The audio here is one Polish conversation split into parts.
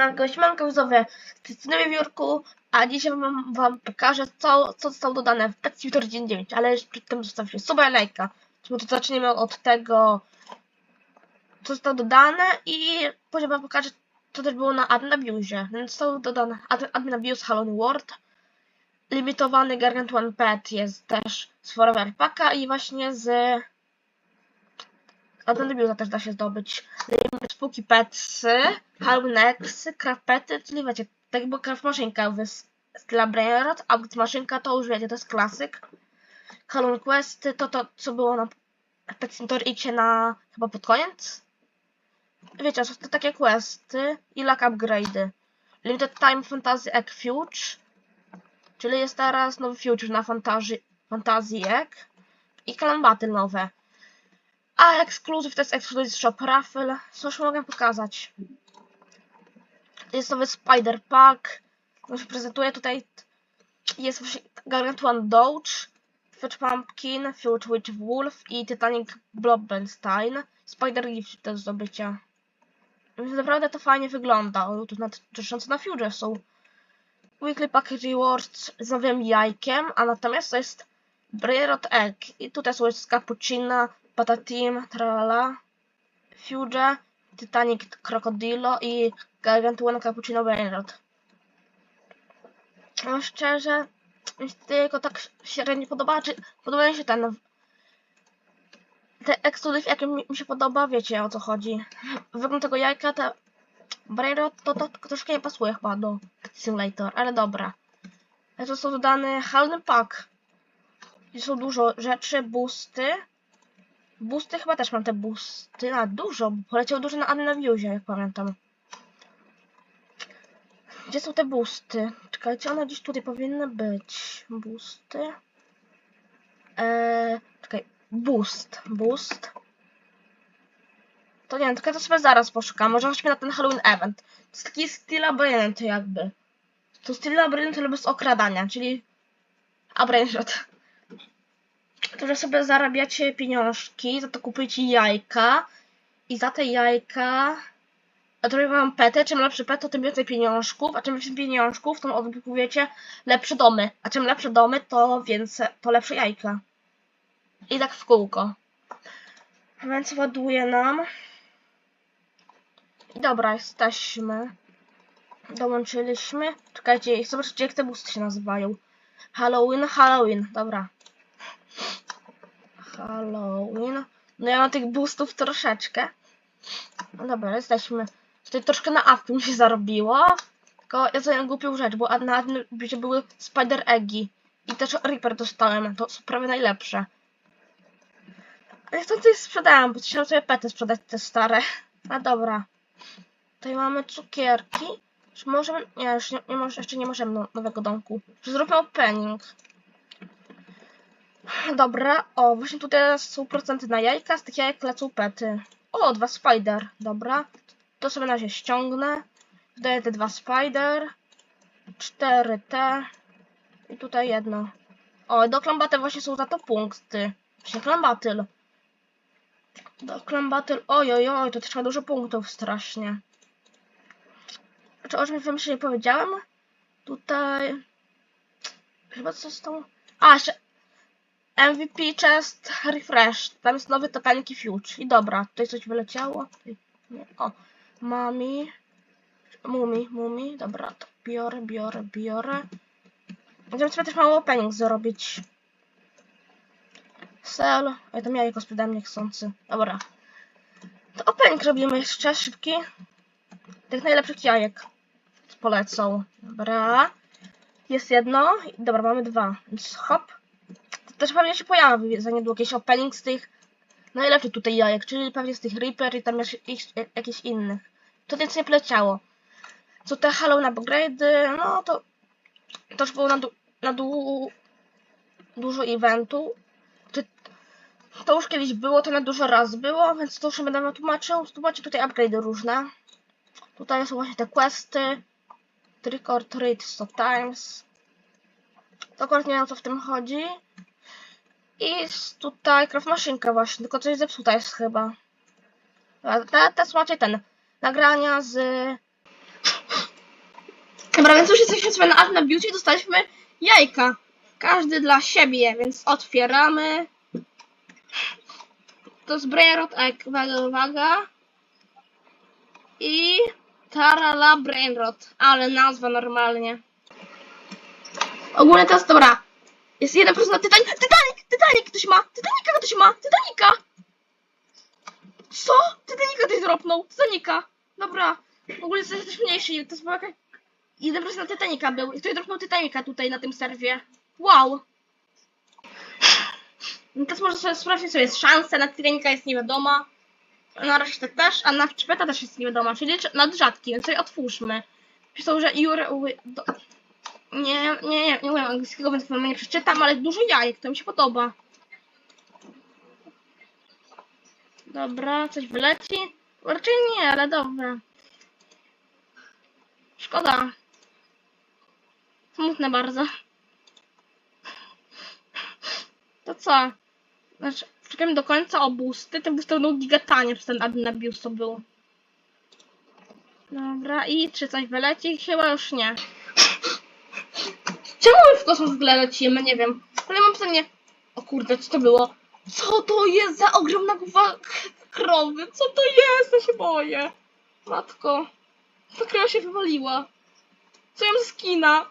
Siemanko, siemanko widzowie, z tej strony Wiewiórku, a dzisiaj wam, wam pokażę co, co zostało dodane w Pet Simulator 99, ale jeszcze przed tym zostawcie suba i lajka. Bo to zaczniemy od tego, co zostało dodane i później wam pokażę, co też było na Admin Abuse. Zostało dodane Ad- Admin Abuse Halloween World, limitowany Gargantuan Pet jest też z Forever Packa i właśnie z Admin Abuse też da się zdobyć. Spooky Petsy, Halloween X, Craft Pety, czyli wiecie, tak jakby Craft Maszynka w styla Brainrot, Upgrade Maszynka to już wiecie, to jest klasyk. Halloween Questy to to, co było na Pet X na chyba pod koniec. Wiecie, są to takie questy i luck upgrade'y. Limited Time Fantasy Egg Fuge, czyli jest teraz nowy Future na Fantasy, Fantasy Egg i Clan Battle nowe. A ekskluzyw to jest Exclusive Shop Raffle. Już mogę pokazać? Jest nowy Spider Pack. Już prezentuję tutaj. Jest właśnie Gargantuan Doge, Fetch Pumpkin, Fuge Witch Wolf i Titanic Blobbenstein. Spider Gift do zdobycia. Więc Naprawdę to fajnie wygląda. O, tu nadciążące na Fuge są. Weekly Package Rewards z nowym jajkiem, a natomiast to jest Brierot Egg. I tutaj są jest Cappuccina, Patatim, Tralala, Fuge, Titanic Crocodilo i Gargantuan Cappuccino Brainrot. No szczerze, mi się tylko tak średnio podoba, czy podoba mi się ten te ekskluzyw, jakie mi, mi się podoba, wiecie o co chodzi. Wygląd tego jajka, te Brainrot, to, to, to troszkę nie pasuje chyba do Simulator, ale dobra. To są dodane Halloween Pack. Gdzie są dużo rzeczy, boosty. Boosty chyba też mam te boosty. A dużo, bo poleciało dużo na Annaviusie, jak pamiętam. Gdzie są te boosty? Czekajcie, one gdzieś tutaj powinny być. Boosty. Eee, czekaj, boost, boost. To nie wiem, tylko to sobie zaraz poszukam. Może chodźmy na ten Halloween event. To jest taki styl jakby. To styl Abrained, ale bez okradania, czyli Abrained. To, że sobie zarabiacie pieniążki, za to kupujecie jajka i za te jajka a to wam petę, czym lepszy pet, to tym więcej pieniążków, a czym więcej pieniążków, to odbudujecie lepsze domy, a czym lepsze domy, to więcej, to lepsze jajka. I tak w kółko. Więc ładuje nam. I dobra, jesteśmy. Dołączyliśmy. Czekajcie, zobaczcie jak te busty się nazywają. Halloween, Halloween, dobra. Halloween. No ja mam tych boostów troszeczkę. No dobra, jesteśmy. Tutaj troszkę na awku mi się zarobiło. Tylko ja zrobiłem głupią rzecz, bo na gdzie były Spider Eggi. I też Reaper dostałem. To są prawie najlepsze. Ale to coś sprzedałem, bo chciałem sobie pety sprzedać te stare. A dobra. Tutaj mamy cukierki. Czy możemy... Nie, już nie, nie jeszcze nie możemy no, nowego domku. Zróbmy opening. Dobra, o, właśnie tutaj są procenty na jajka, z tych jajek lecą pety. O, dwa spider, dobra. To sobie na razie ściągnę. Dodaję te dwa spider. Cztery te. I tutaj jedno. O, do klambaty właśnie są za to punkty. Właśnie klambatyl. Do klambatyl, oj, oj, to trwa dużo punktów strasznie. Czy o czymś wam jeszcze nie powiedziałem? Tutaj... Chyba co z tą... A, jeszcze MVP Chest Refresh. Tam jest nowy Titanic i Fuge. I dobra, tutaj coś wyleciało. Nie. O, Mami. Mumi, mumi. Dobra, to biorę, biorę, biorę. Będziemy sobie też mały opening zrobić. Sell. Oj, tam jajko sprzedałem niechcący. Dobra. To opening robimy jeszcze, szybki. Tych najlepszych jajek. Polecą. Dobra. Jest jedno. Dobra, mamy dwa. Więc hop. Też pewnie się pojawi za niedługo jakiś opening z tych najlepszych tutaj jajek, czyli pewnie z tych Reaper i tam jakichś innych. To nic nie poleciało. Co te Halloween upgrade'y, no to już było na, du na du dużo eventu. To, to już kiedyś było, to na dużo raz było, więc to już będę wam tłumaczył. Zobaczcie tutaj upgrade'y różne. Tutaj są właśnie te questy. Trick or treat 100 times. Akurat nie wiem co w tym chodzi. I jest tutaj craft maszynka właśnie, tylko coś zepsuta jest chyba. Teraz macie ten. Nagrania z Dobra, więc już jesteśmy sobie na Adna Beauty i dostaliśmy jajka. Każdy dla siebie, więc otwieramy. To jest Brainrot Egg, uwaga, uwaga. I Tarala Brainrot, ale nazwa normalnie. Ogólnie jest dobra. Jest 1% na Titanic. Titanic! Titanic! Ktoś ma! Titanica ktoś ma! Titanica! Co? Titanica ktoś dropnął! Titanica! Dobra. W ogóle jest coś mniejszy. To jest jakaś... 1% na Titanica był. I ktoś dropnął Titanica tutaj na tym serwie. Wow! No teraz może sobie sprawdzić, co jest szansa. Na Titanica jest nie wiadoma. Na resztę też, a na Wczpeta też jest nie wiadoma. Czyli nad rzadki, więc sobie otwórzmy. Pisał, że Jure... do- Nie, nie, nie, nie umiem angielskiego, więc wam nie przeczytam, ale dużo jajek, to mi się podoba. Dobra, coś wyleci? Raczej nie, ale dobra. Szkoda. Smutne bardzo. To co? Znaczy, czekamy do końca o boosty. Ten booster będą gigatanie przez ten admin abuse to był. Dobra, i czy coś wyleci? Chyba już nie. Czemu my w kosmos w ogóle lecimy? Nie wiem. Ale mam pytanie. O kurde, co to było? Co to jest za ogromna głowa krowy? Co to jest? Ja się boję. Matko. Ta krowa się wywaliła. Co ją skina?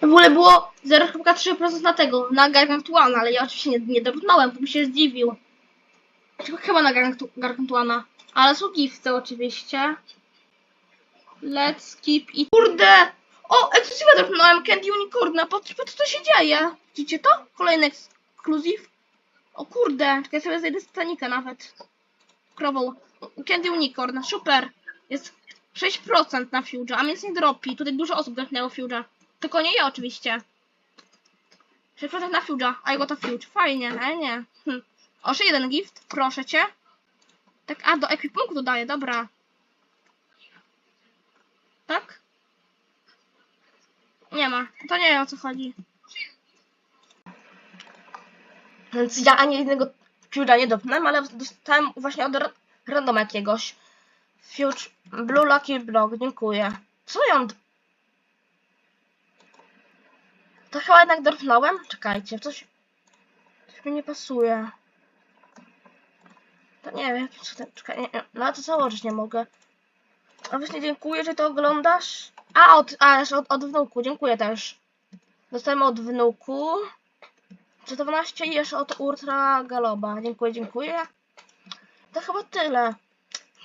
W ogóle było 0,3% na tego, na Gargantuana, ale ja oczywiście nie, nie dotknąłem, bo mi się zdziwił. Chyba na Gargantu- Gargantuana. Ale są gifty oczywiście. Let's keep i kurde! O, ekskluzywa dotknąłem Candy Unicorna, po, po co się dzieje? Widzicie to? Kolejny ekskluzyw. O kurde, czekaj sobie zejdę z Titanica nawet. Krową. Candy Unicorn, super. Jest 6% na Fuge'a, a więc nie dropi. Tutaj dużo osób dotknęło Fuge'a. Tylko nie ja oczywiście. 6% na Fuge'a, a jego to Fuge. Fajnie, ale nie. Hm. O, jeszcze jeden gift, proszę cię. Tak, a do ekwipunku dodaję, dobra. Tak? Nie ma. To nie wiem o co chodzi. Więc ja ani jednego Fuge'a nie dopnąłem, ale dostałem właśnie od ra- random jakiegoś. Fuge Blue Lucky Block, dziękuję. Co d- To chyba jednak dropnąłem? Czekajcie, coś... Coś mi nie pasuje. To nie wiem, co ten... Czekaj, nie, nie. No to założyć nie mogę. A właśnie dziękuję, że to oglądasz. A, od, a jeszcze od, od wnuku, dziękuję też. Dostałem od wnuku. 112 i jeszcze od Ultra Galoba. Dziękuję, dziękuję. To chyba tyle.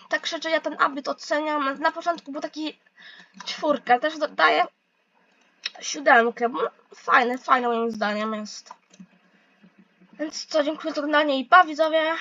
Tak szczerze, ja ten update oceniam. Na początku był taki czwórka, też dodaję siódemkę, bo fajne, fajne moim zdaniem jest. Więc co, dziękuję za oglądanie i pa widzowie.